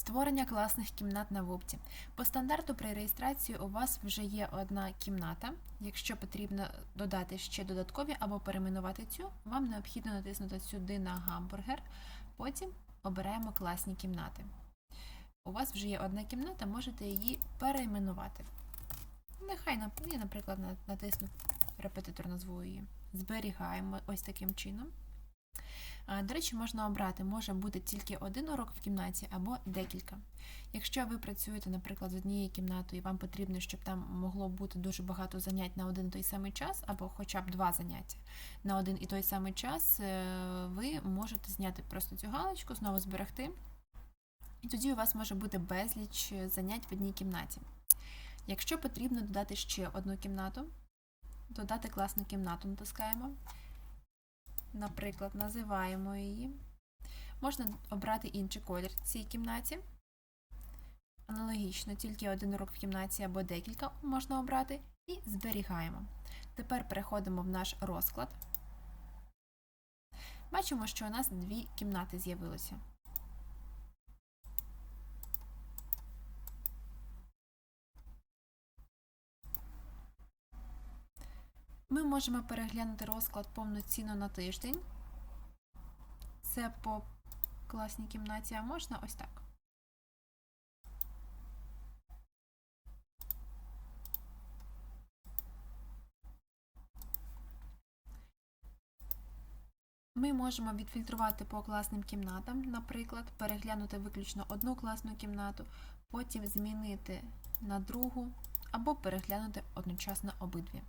Створення класних кімнат на вопті. По стандарту при реєстрації у вас вже є одна кімната. Якщо потрібно додати ще додаткові або перейменувати цю, вам необхідно натиснути сюди на гамбургер, потім обираємо класні кімнати. У вас вже є одна кімната, можете її перейменувати. Нехай, я, наприклад, на- натисну репетитор назву її. Зберігаємо ось таким чином. До речі, можна обрати, може бути тільки один урок в кімнаті або декілька. Якщо ви працюєте, наприклад, з однією кімнатою і вам потрібно, щоб там могло бути дуже багато занять на один і той самий час, або хоча б два заняття на один і той самий час, е, ви можете зняти просто цю галочку, знову зберегти. І тоді у вас може бути безліч занять в одній кімнаті. Якщо потрібно додати ще одну кімнату, додати класну кімнату натискаємо. Наприклад, називаємо її. Можна обрати інший колір в цій кімнаті. Аналогічно, тільки один урок в кімнаті або декілька можна обрати і зберігаємо. Тепер переходимо в наш розклад. Бачимо, що у нас дві кімнати з'явилися. Ми можемо переглянути розклад повноцінно на тиждень. Це по класній кімнаті, а можна ось так. Ми можемо відфільтрувати по класним кімнатам, наприклад, переглянути виключно одну класну кімнату, потім змінити на другу або переглянути одночасно обидві.